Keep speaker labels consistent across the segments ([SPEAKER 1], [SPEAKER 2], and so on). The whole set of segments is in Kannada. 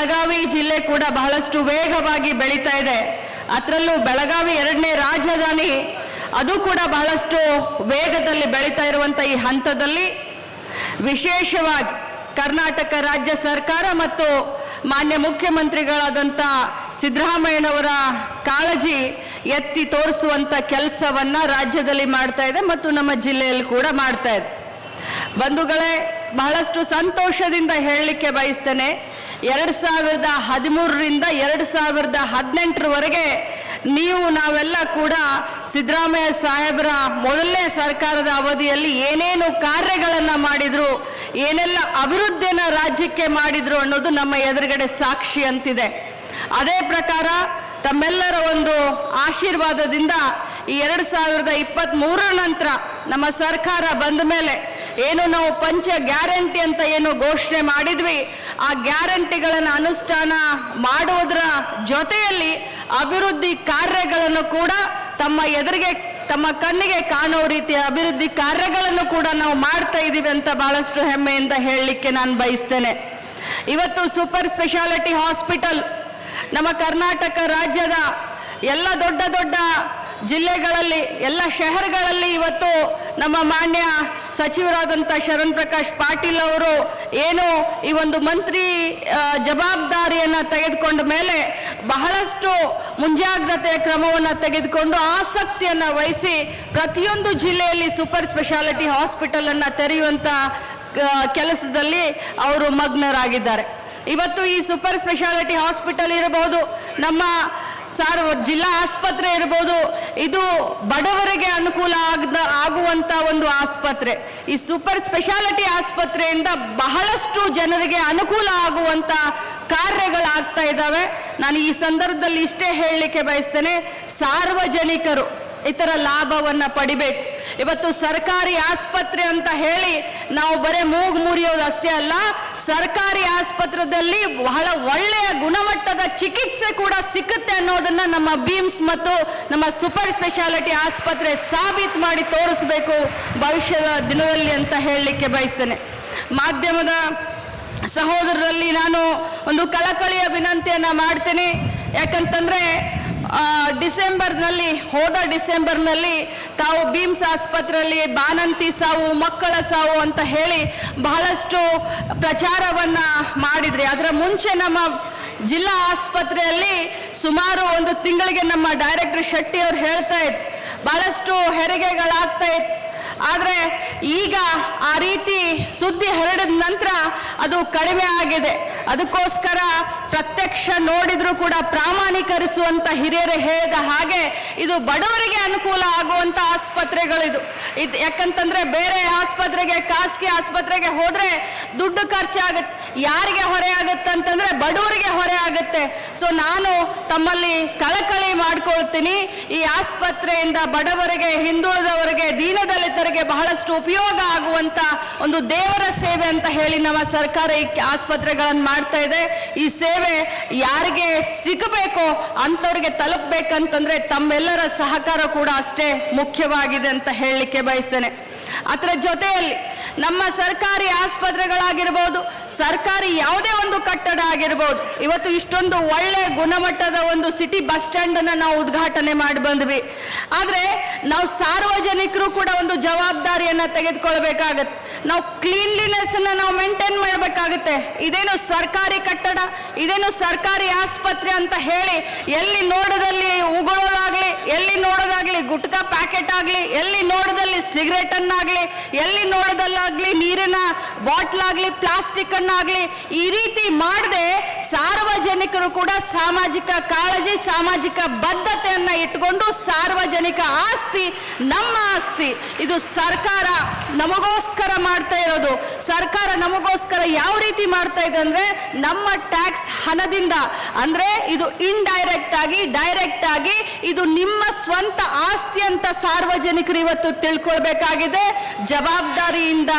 [SPEAKER 1] ಬೆಳಗಾವಿ ಜಿಲ್ಲೆ ಕೂಡ ಬಹಳಷ್ಟು ವೇಗವಾಗಿ ಬೆಳೀತಾ ಇದೆ. ಅದರಲ್ಲೂ ಬೆಳಗಾವಿ ಎರಡನೇ ರಾಜಧಾನಿ, ಅದು ಕೂಡ ಬಹಳಷ್ಟು ವೇಗದಲ್ಲಿ ಬೆಳೀತಾ ಇರುವಂಥ ಈ ಹಂತದಲ್ಲಿ ವಿಶೇಷವಾಗಿ ಕರ್ನಾಟಕ ರಾಜ್ಯ ಸರ್ಕಾರ ಮತ್ತು ಮಾನ್ಯ ಮುಖ್ಯಮಂತ್ರಿಗಳಾದಂಥ ಸಿದ್ದರಾಮಯ್ಯನವರ ಕಾಳಜಿ ಎತ್ತಿ ತೋರಿಸುವಂಥ ಕೆಲಸವನ್ನ ರಾಜ್ಯದಲ್ಲಿ ಮಾಡ್ತಾ ಇದೆ ಮತ್ತು ನಮ್ಮ ಜಿಲ್ಲೆಯಲ್ಲಿ ಕೂಡ ಮಾಡ್ತಾ ಇದೆ. ಬಂಧುಗಳೇ, ಬಹಳಷ್ಟು ಸಂತೋಷದಿಂದ ಹೇಳಲಿಕ್ಕೆ ಬಯಸ್ತೇನೆ. ಎರಡು ಸಾವಿರದ ಹದಿಮೂರರಿಂದ ಎರಡು ಸಾವಿರದ ಹದಿನೆಂಟರವರೆಗೆ ನೀವು ನಾವೆಲ್ಲ ಕೂಡ ಸಿದ್ದರಾಮಯ್ಯ ಸಾಹೇಬರ ಮೊದಲನೇ ಸರ್ಕಾರದ ಅವಧಿಯಲ್ಲಿ ಏನೇನು ಕಾರ್ಯಗಳನ್ನು ಮಾಡಿದ್ರು, ಏನೆಲ್ಲ ಅಭಿವೃದ್ಧಿಯನ್ನು ರಾಜ್ಯಕ್ಕೆ ಮಾಡಿದ್ರು ಅನ್ನೋದು ನಮ್ಮ ಎದುರುಗಡೆ ಸಾಕ್ಷಿ ಅಂತಿದೆ. ಅದೇ ಪ್ರಕಾರ ತಮ್ಮೆಲ್ಲರ ಒಂದು ಆಶೀರ್ವಾದದಿಂದ ಈ ಎರಡು ಸಾವಿರದ ಇಪ್ಪತ್ತ್ ಮೂರರ ನಂತರ ನಮ್ಮ ಸರ್ಕಾರ ಬಂದ ಮೇಲೆ ಏನು ನಾವು ಪಂಚ ಗ್ಯಾರಂಟಿ ಅಂತ ಏನು ಘೋಷಣೆ ಮಾಡಿದ್ವಿ ಆ ಗ್ಯಾರಂಟಿಗಳನ್ನು ಅನುಷ್ಠಾನ ಮಾಡುವುದರ ಜೊತೆಯಲ್ಲಿ ಅಭಿವೃದ್ಧಿ ಕಾರ್ಯಗಳನ್ನು ಕೂಡ ತಮ್ಮ ಎದುರಿಗೆ, ತಮ್ಮ ಕಣ್ಣಿಗೆ ಕಾಣೋ ರೀತಿಯ ಅಭಿವೃದ್ಧಿ ಕಾರ್ಯಗಳನ್ನು ಕೂಡ ನಾವು ಮಾಡ್ತಾ ಇದ್ದೀವಿ ಅಂತ ಬಹಳಷ್ಟು ಹೆಮ್ಮೆಯಿಂದ ಹೇಳಲಿಕ್ಕೆ ನಾನು ಬಯಸ್ತೇನೆ. ಇವತ್ತು ಸೂಪರ್ ಸ್ಪೆಷಾಲಿಟಿ ಹಾಸ್ಪಿಟಲ್ ನಮ್ಮ ಕರ್ನಾಟಕ ರಾಜ್ಯದ ಎಲ್ಲ ದೊಡ್ಡ ದೊಡ್ಡ ಜಿಲ್ಲೆಗಳಲ್ಲಿ, ಎಲ್ಲ ಶಹರ್ಗಳಲ್ಲಿ ಇವತ್ತು ನಮ್ಮ ಮಾನ್ಯ ಸಚಿವರಾದಂಥ ಶರಣ್ ಪ್ರಕಾಶ್ ಪಾಟೀಲ್ ಅವರು ಏನು ಈ ಒಂದು ಮಂತ್ರಿ ಜವಾಬ್ದಾರಿಯನ್ನು ತೆಗೆದುಕೊಂಡ ಮೇಲೆ ಬಹಳಷ್ಟು ಮುಂಜಾಗ್ರತೆಯ ಕ್ರಮವನ್ನು ತೆಗೆದುಕೊಂಡು ಆಸಕ್ತಿಯನ್ನು ವಹಿಸಿ ಪ್ರತಿಯೊಂದು ಜಿಲ್ಲೆಯಲ್ಲಿ ಸೂಪರ್ ಸ್ಪೆಷಾಲಿಟಿ ಹಾಸ್ಪಿಟಲನ್ನು ತೆರೆಯುವಂಥ ಕೆಲಸದಲ್ಲಿ ಅವರು ಮಗ್ನರಾಗಿದ್ದಾರೆ. ಇವತ್ತು ಈ ಸೂಪರ್ ಸ್ಪೆಷಾಲಿಟಿ ಹಾಸ್ಪಿಟಲ್ ಇರಬಹುದು. ನಮ್ಮ ಸಾರ್ವ ಜಿಲ್ಲಾ ಆಸ್ಪತ್ರೆ ಇರ್ಬೋದು, ಇದು ಬಡವರಿಗೆ ಅನುಕೂಲ ಆಗದ, ಆಗುವಂತ ಒಂದು ಆಸ್ಪತ್ರೆ. ಈ ಸೂಪರ್ ಸ್ಪೆಷಾಲಿಟಿ ಆಸ್ಪತ್ರೆಯಿಂದ ಬಹಳಷ್ಟು ಜನರಿಗೆ ಅನುಕೂಲ ಆಗುವಂತ ಕಾರ್ಯಗಳಾಗ್ತಾ ಇದ್ದಾವೆ. ನಾನು ಈ ಸಂದರ್ಭದಲ್ಲಿ ಇಷ್ಟೇ ಹೇಳಲಿಕ್ಕೆ ಬಯಸ್ತೇನೆ, ಸಾರ್ವಜನಿಕರು ಇತರ ಲಾಭವನ್ನ ಪಡಿಬೇಕು. ಇವತ್ತು ಸರ್ಕಾರಿ ಆಸ್ಪತ್ರೆ ಅಂತ ಹೇಳಿ ನಾವು ಬರೇ ಮೂಗು ಮುರಿಯೋದು ಅಷ್ಟೇ ಅಲ್ಲ, ಸರ್ಕಾರಿ ಆಸ್ಪತ್ರೆಯಲ್ಲಿ ಬಹಳ ಒಳ್ಳೆಯ ಗುಣಮಟ್ಟದ ಚಿಕಿತ್ಸೆ ಕೂಡ ಸಿಕ್ಕುತ್ತೆ ಅನ್ನೋದನ್ನ ನಮ್ಮ ಬೀಮ್ಸ್ ಮತ್ತು ನಮ್ಮ ಸೂಪರ್ ಸ್ಪೆಷಾಲಿಟಿ ಆಸ್ಪತ್ರೆ ಸಾಬೀತು ಮಾಡಿ ತೋರಿಸ್ಬೇಕು ಭವಿಷ್ಯದ ದಿನದಲ್ಲಿ ಅಂತ ಹೇಳಲಿಕ್ಕೆ ಬಯಸ್ತೇನೆ. ಮಾಧ್ಯಮದ ಸಹೋದರರಲ್ಲಿ ನಾನು ಒಂದು ಕಳಕಳಿಯ ವಿನಂತಿಯನ್ನು ಮಾಡ್ತೇನೆ. ಯಾಕಂತಂದ್ರೆ ಡಿಸೆಂಬರ್ನಲ್ಲಿ, ಹೋದ ಡಿಸೆಂಬರ್ನಲ್ಲಿ ತಾವು ಬೀಮ್ಸ್ ಆಸ್ಪತ್ರೆಯಲ್ಲಿ ಬಾನಂತಿ ಸಾವು, ಮಕ್ಕಳ ಸಾವು ಅಂತ ಹೇಳಿ ಬಹಳಷ್ಟು ಪ್ರಚಾರವನ್ನ ಮಾಡಿದ್ರಿ. ಅದರ ಮುಂಚೆ ನಮ್ಮ ಜಿಲ್ಲಾ ಆಸ್ಪತ್ರೆಯಲ್ಲಿ ಸುಮಾರು ಒಂದು ತಿಂಗಳಿಗೆ ನಮ್ಮ ಡೈರೆಕ್ಟರ್ ಶೆಟ್ಟಿ ಅವ್ರು ಹೇಳ್ತಾ ಇದ್ರು ಬಹಳಷ್ಟು ಹೆರಿಗೆಗಳಾಗ್ತಾ ಇತ್ತು ಆದರೆ ಈಗ ಆ ರೀತಿ ಸುದ್ದಿ ಹರಡಿದ ನಂತರ ಅದು ಕಡಿಮೆ ಆಗಿದೆ. ಅದಕ್ಕೋಸ್ಕರ ಪ್ರತ್ಯಕ್ಷ ನೋಡಿದ್ರು ಕೂಡ ಪ್ರಾಮಾಣೀಕರಿಸುವಂತ ಹಿರಿಯರು ಹೇಳಿದ ಹಾಗೆ ಇದು ಬಡವರಿಗೆ ಅನುಕೂಲ ಆಗುವಂತ ಆಸ್ಪತ್ರೆಗಳಿದು ಇದು. ಯಾಕಂತಂದ್ರೆ ಬೇರೆ ಆಸ್ಪತ್ರೆಗೆ, ಖಾಸಗಿ ಆಸ್ಪತ್ರೆಗೆ ಹೋದ್ರೆ ದುಡ್ಡು ಖರ್ಚಾಗುತ್ತೆ ಯಾರಿಗೆ ಹೊರೆ ಆಗುತ್ತೆ ಅಂತಂದ್ರೆ ಬಡವರಿಗೆ ಹೊರೆ ಆಗುತ್ತೆ. ಸೊ ನಾನು ತಮ್ಮಲ್ಲಿ ಕಳಕಳಿ ಮಾಡ್ಕೊಳ್ತೀನಿ. ಈ ಆಸ್ಪತ್ರೆಯಿಂದ ಬಡವರಿಗೆ, ಹಿಂದುಳಿದವರಿಗೆ, ದೀನದಲಿತರಿಗೆ ಬಹಳಷ್ಟು ಉಪಯೋಗ ಆಗುವಂತ ಒಂದು ದೇವರ ಸೇವೆ ಅಂತ ಹೇಳಿ ನಮ್ಮ ಸರ್ಕಾರ ಈ ಆಸ್ಪತ್ರೆಗಳನ್ನು ಮಾಡ್ತಾ ಇದೆ. ಈ ಸೇವೆ ಯಾರಿಗೆ ಸಿಗಬೇಕೋ ಅಂಥವ್ರಿಗೆ ತಲುಪಬೇಕಂತಂದ್ರೆ ತಮ್ಮೆಲ್ಲರ ಸಹಕಾರ ಕೂಡ ಅಷ್ಟೇ ಮುಖ್ಯವಾಗಿದೆ ಅಂತ ಹೇಳಲಿಕ್ಕೆ ಬಯಸ್ತೇನೆ. ಅದರ ಜೊತೆಯಲ್ಲಿ ನಮ್ಮ ಸರ್ಕಾರಿ ಆಸ್ಪತ್ರೆಗಳಾಗಿರ್ಬೋದು, ಸರ್ಕಾರಿ ಯಾವುದೇ ಒಂದು ಕಟ್ಟಡ ಆಗಿರ್ಬೋದು, ಇವತ್ತು ಇಷ್ಟೊಂದು ಒಳ್ಳೆ ಗುಣಮಟ್ಟದ ಒಂದು ಸಿಟಿ ಬಸ್ ಸ್ಟ್ಯಾಂಡ್ ಅನ್ನ ನಾವು ಉದ್ಘಾಟನೆ ಮಾಡಿ ಬಂದ್ವಿ. ಆದರೆ ನಾವು ಸಾರ್ವಜನಿಕರು ಕೂಡ ಒಂದು ಜವಾಬ್ದಾರಿಯನ್ನು ತೆಗೆದುಕೊಳ್ಬೇಕಾಗತ್ತೆ. ನಾವು ಕ್ಲೀನ್ಲಿನೆಸ್ ಅನ್ನ ನಾವು ಮೇಂಟೈನ್ ಮಾಡಬೇಕಾಗುತ್ತೆ. ಇದೇನು ಸರ್ಕಾರಿ ಕಟ್ಟಡ, ಇದೇನು ಸರ್ಕಾರಿ ಆಸ್ಪತ್ರೆ ಅಂತ ಹೇಳಿ ಎಲ್ಲಿ ನೋಡದಲ್ಲಿ ಉಗುಳೋದಾಗ್ಲಿ, ಎಲ್ಲಿ ಗುಟ್ಕಾ ಪ್ಯಾಕೆಟ್ ಆಗ್ಲಿ, ಎಲ್ಲಿ ನೋಡದಲ್ಲಿ ಸಿಗರೇಟ್ ಅನ್ನಾಗ್ಲಿ, ಎಲ್ಲಿ ನೋಡದಲ್ಲಾಗ್ಲಿ ನೀರಿನ ಬಾಟ್ಲ್ ಆಗ್ಲಿ ಪ್ಲಾಸ್ಟಿಕ್ ಅನ್ನಾಗ್ಲಿ, ಈ ರೀತಿ ಮಾಡದೆ ಸಾರ್ವಜನಿಕರು ಕೂಡ ಸಾಮಾಜಿಕ ಕಾಳಜಿ, ಸಾಮಾಜಿಕ ಬದ್ಧತೆಯನ್ನು ಇಟ್ಕೊಂಡು ಸಾರ್ವಜನಿಕ ಆಸ್ತಿ, ನಮ್ಮ ಆಸ್ತಿ, ಇದು ಸರ್ಕಾರ ನಮಗೋಸ್ಕರ ಮಾಡ್ತಾ ಇರೋದು. ಸರ್ಕಾರ ನಮಗೋಸ್ಕರ ಯಾವ ರೀತಿ ಮಾಡ್ತಾ ಇದೆ ಅಂದ್ರೆ ನಮ್ಮ ಟ್ಯಾಕ್ಸ್ ಹಣದಿಂದ. ಅಂದ್ರೆ ಇದು ಇಂಡೈರೆಕ್ಟ್ ಆಗಿ ಡೈರೆಕ್ಟ್ ಆಗಿ ಇದು ನಿಮ್ಮ ಸ್ವಂತ ಆಸ್ತಿ ಅಂತ ಸಾರ್ವಜನಿಕರು ಇವತ್ತು ತಿಳ್ಕೊಳ್ಬೇಕಾಗಿದೆ. ಜವಾಬ್ದಾರಿಯಿಂದ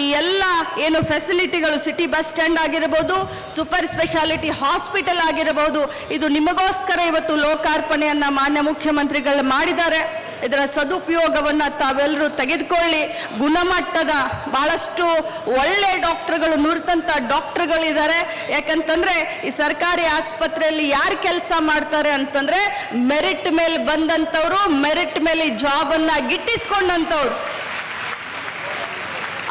[SPEAKER 1] ಈ ಎಲ್ಲ ಏನು ಫೆಸಿಲಿಟಿಗಳು ಸಿಟಿ ಬಸ್ ಸ್ಟ್ಯಾಂಡ್ ಆಗಿರಬಹುದು ಸೂಪರ್ ಸ್ಪೆಷಾಲಿಟಿ ಹಾಸ್ಪಿಟಲ್ ಆಗಿರಬಹುದು. ಇದು ನಿಮಗೋಸ್ಕರ ಇವತ್ತು ಲೋಕಾರ್ಪಣೆಯನ್ನ ಮಾನ್ಯ ಮುಖ್ಯಮಂತ್ರಿಗಳು ಮಾಡಿದ್ದಾರೆ. ಇದರ ಸದುಪಯೋಗವನ್ನು ತಾವೆಲ್ಲರೂ ತೆಗೆದುಕೊಳ್ಳಿ. ಗುಣಮಟ್ಟದ ಬಹಳಷ್ಟು ಒಳ್ಳೆ ಡಾಕ್ಟರ್ಗಳು ನುರಿತಂಥ ಡಾಕ್ಟ್ರುಗಳಿದ್ದಾರೆ. ಯಾಕಂತಂದರೆ ಈ ಸರ್ಕಾರಿ ಆಸ್ಪತ್ರೆಯಲ್ಲಿ ಯಾರು ಕೆಲಸ ಮಾಡ್ತಾರೆ ಅಂತಂದರೆ ಮೆರಿಟ್ ಮೇಲೆ ಬಂದಂಥವ್ರು ಮೆರಿಟ್ ಮೇಲೆ ಜಾಬನ್ನು ಗಿಟ್ಟಿಸ್ಕೊಂಡಂಥವ್ರು.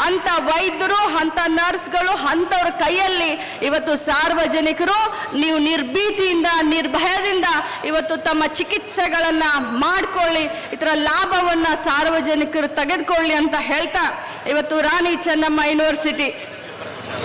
[SPEAKER 1] ಅಂತ ವೈದ್ಯರು, ಅಂತ ನರ್ಸ್ಗಳು ಅಂಥವ್ರ ಕೈಯಲ್ಲಿ ಇವತ್ತು ಸಾರ್ವಜನಿಕರು ನೀವು ನಿರ್ಭೀತಿಯಿಂದ, ನಿರ್ಭಯದಿಂದ ಇವತ್ತು ತಮ್ಮ ಚಿಕಿತ್ಸೆಗಳನ್ನ ಮಾಡ್ಕೊಳ್ಳಿ ಇದರ ಲಾಭವನ್ನ ಸಾರ್ವಜನಿಕರು ತೆಗೆದುಕೊಳ್ಳಿ ಅಂತ ಹೇಳ್ತಾ ಇವತ್ತು ರಾಣಿ ಚೆನ್ನಮ್ಮ ಯೂನಿವರ್ಸಿಟಿ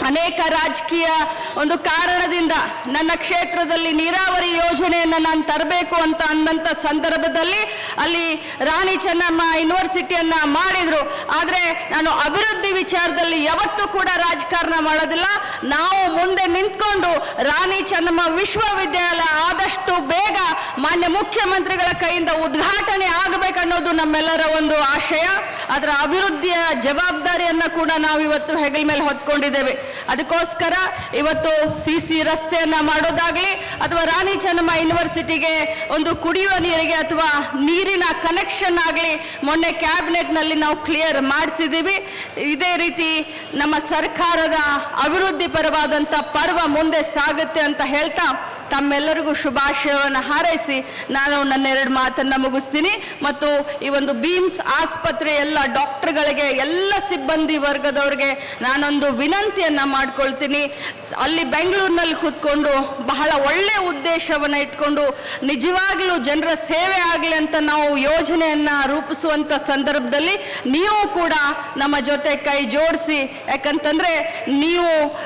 [SPEAKER 1] ಅನೇಕ ರಾಜಕೀಯ ಒಂದು ಕಾರಣದಿಂದ ನನ್ನ ಕ್ಷೇತ್ರದಲ್ಲಿ ನೀರಾವರಿ ಯೋಜನೆಯನ್ನು ನಾನು ತರಬೇಕು ಅಂತ ಅಂದಂಥ ಸಂದರ್ಭದಲ್ಲಿ ಅಲ್ಲಿ ರಾಣಿ ಚೆನ್ನಮ್ಮ ಯೂನಿವರ್ಸಿಟಿಯನ್ನು ಮಾಡಿದರು. ಆದರೆ ನಾನು ಅಭಿವೃದ್ಧಿ ವಿಚಾರದಲ್ಲಿ ಯಾವತ್ತೂ ಕೂಡ ರಾಜಕಾರಣ ಮಾಡೋದಿಲ್ಲ. ನಾವು ಮುಂದೆ ನಿಂತ್ಕೊಂಡು ರಾಣಿ ಚೆನ್ನಮ್ಮ ವಿಶ್ವವಿದ್ಯಾಲಯ ಆದಷ್ಟು ಬೇಗ ಮಾನ್ಯ ಮುಖ್ಯಮಂತ್ರಿಗಳ ಕೈಯಿಂದ ಉದ್ಘಾಟನೆ ಆಗಬೇಕನ್ನೋದು ನಮ್ಮೆಲ್ಲರ ಒಂದು ಆಶಯ. ಅದರ ಅಭಿವೃದ್ಧಿಯ ಜವಾಬ್ದಾರಿಯನ್ನು ಕೂಡ ನಾವು ಇವತ್ತು ಹೆಗಲ ಮೇಲೆ ಹೊತ್ಕೊಂಡಿದ್ದೇವೆ. ಅದಕ್ಕೋಸ್ಕರ ಇವತ್ತು ಸಿ ಸಿ ರಸ್ತೆಯನ್ನು ಮಾಡೋದಾಗಲಿ ಅಥವಾ ರಾಣಿ ಚೆನ್ನಮ್ಮ ಯೂನಿವರ್ಸಿಟಿಗೆ ಒಂದು ಕುಡಿಯುವ ನೀರಿಗೆ ಅಥವಾ ನೀರಿನ ಕನೆಕ್ಷನ್ ಆಗಲಿ ಮೊನ್ನೆ ಕ್ಯಾಬಿನೆಟ್ನಲ್ಲಿ ನಾವು ಕ್ಲಿಯರ್ ಮಾಡಿಸಿದ್ದೀವಿ ಇದೇ ರೀತಿ ನಮ್ಮ ಸರ್ಕಾರದ ಅಭಿವೃದ್ಧಿ ಪರವಾದಂಥ ಪರ್ವ ಮುಂದೆ ಸಾಗುತ್ತೆ ಅಂತ ಹೇಳ್ತಾ ತಮ್ಮೆಲ್ಲರಿಗೂ ಶುಭಾಶಯವನ್ನು ಹಾರೈಸಿ ನಾನು ನನ್ನ ಎರಡು ಮಾತನ್ನು ಮುಗಿಸ್ತೀನಿ. ಮತ್ತು ಈ ಒಂದು ಬೀಮ್ಸ್ ಆಸ್ಪತ್ರೆ ಎಲ್ಲ ಡಾಕ್ಟರ್ಗಳಿಗೆ, ಎಲ್ಲ ಸಿಬ್ಬಂದಿ ವರ್ಗದವ್ರಿಗೆ ನಾನೊಂದು ವಿನಂತಿಯನ್ನ ಮಾಡ್ಕೊಳ್ತೀನಿ. ಸ್- ಅಲ್ಲಿ ಬೆಂಗಳೂರಿನಲ್ಲಿ ಕೂತ್ಕೊಂಡು ಬಹಳ ಒಳ್ಳೆ ಉದ್ದೇಶವನ್ನ ಇಟ್ಕೊಂಡು ನಿಜವಾಗ್ಲೂ ಜನರ ಸೇವೆ ಆಗಲಿ ಅಂತ ನಾವು ಯೋಜನೆಯನ್ನ ರೂಪಿಸುವಂತ ಸಂದರ್ಭದಲ್ಲಿ ನೀವು ಕೂಡ ನಮ್ಮ ಜೊತೆ ಕೈ ಜೋಡಿಸಿ. ಯಾಕಂತಂದ್ರೆ ನೀವು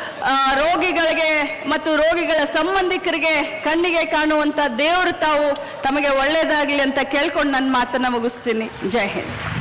[SPEAKER 1] ರೋಗಿಗಳಿಗೆ ಮತ್ತು ರೋಗಿಗಳ ಸಂಬಂಧಿಕರಿಗೆ ಕಣ್ಣಿಗೆ ಕಾಣುವಂತ ದೇವರು ತಾವು ತಮಗೆ ಒಳ್ಳೆಯದಾಗಲಿ ಅಂತ ಕೇಳ್ಕೊಂಡು ನನ್ನ ಮಾತನ್ನ ಮುಗಿಸ್ತೀನಿ. ಜೈ ಹಿಂದ್.